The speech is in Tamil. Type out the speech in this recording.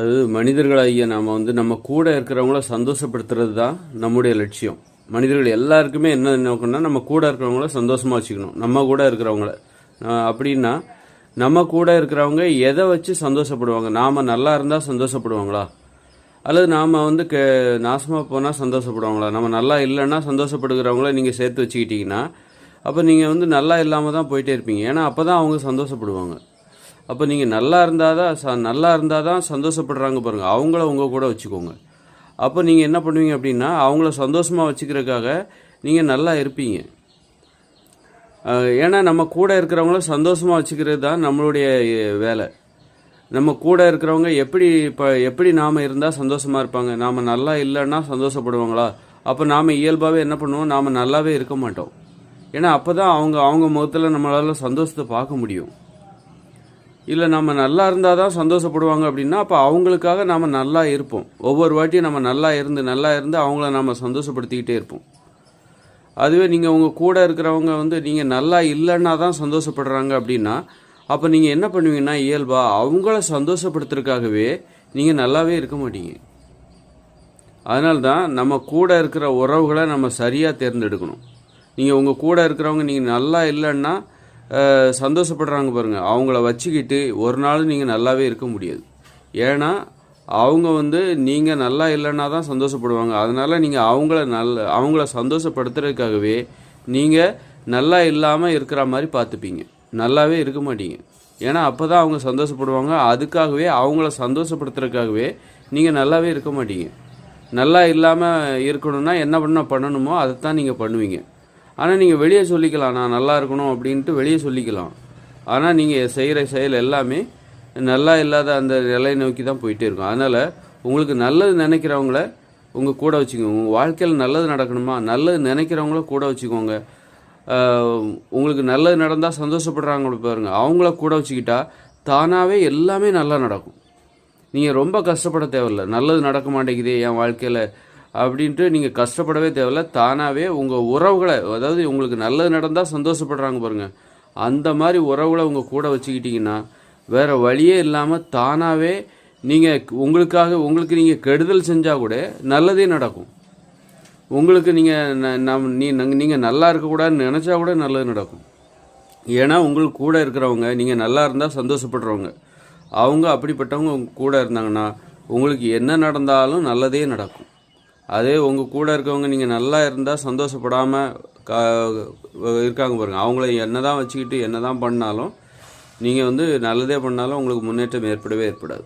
அது மனிதர்களாகிய நாம் வந்து நம்ம கூட இருக்கிறவங்கள சந்தோஷப்படுத்துறது தான் நம்முடைய லட்சியம். மனிதர்கள் எல்லாருக்குமே என்ன நோக்கம்னா நம்ம கூட இருக்கிறவங்கள சந்தோஷமாக வச்சுக்கணும். நம்ம கூட இருக்கிறவங்கள. அப்படின்னா நம்ம கூட இருக்கிறவங்க எதை வச்சு சந்தோஷப்படுவாங்க? நாம் நல்லா இருந்தால் சந்தோஷப்படுவாங்களா? அல்லது நாம் வந்து கே நாசமாக போனால் சந்தோஷப்படுவாங்களா? நம்ம நல்லா இல்லைன்னா சந்தோஷப்படுகிறவங்கள நீங்கள் சேர்த்து வச்சுக்கிட்டிங்கன்னா அப்போ நீங்கள் வந்து நல்லா இல்லாமல் தான் போயிட்டே இருப்பீங்க. ஏன்னா அப்போ தான் அவங்க சந்தோஷப்படுவாங்க. அப்போ நீங்கள் நல்லா இருந்தால் தான் ச நல்லா இருந்தால் தான் சந்தோஷப்படுறாங்க பாருங்கள் அவங்கள உங்கள் கூட வச்சுக்கோங்க. அப்போ நீங்கள் என்ன பண்ணுவீங்க அப்படின்னா அவங்கள சந்தோஷமாக வச்சுக்கிறதுக்காக நீங்கள் நல்லா இருப்பீங்க. ஏன்னா நம்ம கூட இருக்கிறவங்கள சந்தோஷமாக வச்சுக்கிறது தான் நம்மளுடைய வேலை. நம்ம கூட இருக்கிறவங்க எப்படி இப்போ எப்படி நாம் இருந்தால் சந்தோஷமாக இருப்பாங்க? நாம் நல்லா இல்லைன்னா சந்தோஷப்படுவாங்களா? அப்போ நாம் இயல்பாகவே என்ன பண்ணுவோம்? நாம் நல்லாவே இருக்க மாட்டோம். ஏன்னா அப்போ தான் அவங்க அவங்க முகத்தில் நம்மளால் சந்தோஷத்தை பார்க்க முடியும். இல்லை நம்ம நல்லா இருந்தால் தான் சந்தோஷப்படுவாங்க அப்படின்னா அப்போ அவங்களுக்காக நாம் நல்லா இருப்போம். ஒவ்வொரு வாட்டியும் நம்ம நல்லா இருந்து நல்லா இருந்து அவங்கள நம்ம சந்தோஷப்படுத்திக்கிட்டே இருப்போம். அதுவே நீங்கள் உங்கள் கூட இருக்கிறவங்க வந்து நீங்கள் நல்லா இல்லைன்னா தான் சந்தோஷப்படுறாங்க அப்படின்னா அப்போ நீங்கள் என்ன பண்ணுவீங்கன்னா இயல்பாக அவங்கள சந்தோஷப்படுத்துறதுக்காகவே நீங்கள் நல்லாவே இருக்க மாட்டீங்க. அதனால தான் நம்ம கூட இருக்கிற உறவுகளை நம்ம சரியாக தேர்ந்தெடுக்கணும். நீங்கள் உங்கள் கூட இருக்கிறவங்க நீங்கள் நல்லா இல்லைன்னா சந்தோஷப்படுறாங்க பாருங்கள் அவங்கள வச்சுக்கிட்டு ஒரு நாள் நீங்கள் நல்லாவே இருக்க முடியாது. ஏன்னா அவங்க வந்து நீங்கள் நல்லா இல்லைன்னா தான் சந்தோஷப்படுவாங்க. அதனால் நீங்கள் அவங்கள நல்ல அவங்கள சந்தோஷப்படுத்துறதுக்காகவே நீங்கள் நல்லா இல்லாமல் இருக்கிற மாதிரி பார்த்துப்பீங்க. நல்லாவே இருக்க மாட்டீங்க. ஏன்னா அப்போ தான் அவங்க சந்தோஷப்படுவாங்க. அதுக்காகவே அவங்கள சந்தோஷப்படுத்துறதுக்காகவே நீங்கள் நல்லாவே இருக்க மாட்டீங்க. நல்லா இல்லாமல் இருக்கணும்னா என்ன பண்ண பண்ணணுமோ அதை தான் நீங்கள் பண்ணுவீங்க. ஆனால் நீங்கள் வெளியே சொல்லிக்கலாம் நான் நல்லா இருக்கணும் அப்படின்ட்டு வெளியே சொல்லிக்கலாம். ஆனால் நீங்கள் செய்கிற செயல் எல்லாமே நல்லா இல்லாத அந்த நிலையை நோக்கி தான் போயிட்டே இருக்கும். அதனால் உங்களுக்கு நல்லது நினைக்கிறவங்கள உங்கள் கூட வச்சுக்கோங்க. உங்கள் வாழ்க்கையில் நல்லது நடக்கணுமா? நல்லது நினைக்கிறவங்கள கூட வச்சுக்கோங்க. உங்களுக்கு நல்லது நடந்தால் சந்தோஷப்படுறாங்க பாருங்க. அவங்கள கூட வச்சுக்கிட்டா தானாகவே எல்லாமே நல்லா நடக்கும். நீங்கள் ரொம்ப கஷ்டப்பட தேவையில்ல. நல்லது நடக்க மாட்டேங்குதே என் வாழ்க்கையில். அப்படின்ட்டு நீங்கள் கஷ்டப்படவே தேவையில்ல. தானாகவே உங்கள் உறவுகளை அதாவது உங்களுக்கு நல்லது நடந்தால் சந்தோஷப்படுறாங்க பாருங்க. அந்த மாதிரி உறவுகளை உங்கள் கூட வச்சுக்கிட்டிங்கன்னா வேறு வழியே இல்லாமல் தானாகவே நீங்கள் உங்களுக்காக உங்களுக்கு நீங்கள் கெடுதல் செஞ்சால் கூட நல்லதே நடக்கும். உங்களுக்கு நீங்கள் நம் நீ நீங்கள் நல்லா இருக்கக்கூடாதுன்னு நினச்சா கூட நல்லது நடக்கும். ஏன்னா உங்களுக்கு கூட இருக்கிறவங்க நீங்கள் நல்லா இருந்தால் சந்தோஷப்படுறவங்க. அவங்க அப்படிப்பட்டவங்க உங்கள் கூட இருந்தாங்கன்னா உங்களுக்கு என்ன நடந்தாலும் நல்லதே நடக்கும். அதே உங்கள் கூட இருக்கவங்க நீங்கள் நல்லா இருந்தால் சந்தோஷப்படாமல் கா இருக்காங்க பாருங்கள் அவங்கள என்ன தான் வச்சுக்கிட்டு என்ன தான் பண்ணாலும் நீங்கள் வந்து நல்லதே பண்ணாலும் உங்களுக்கு முன்னேற்றம் ஏற்படவே ஏற்படாது.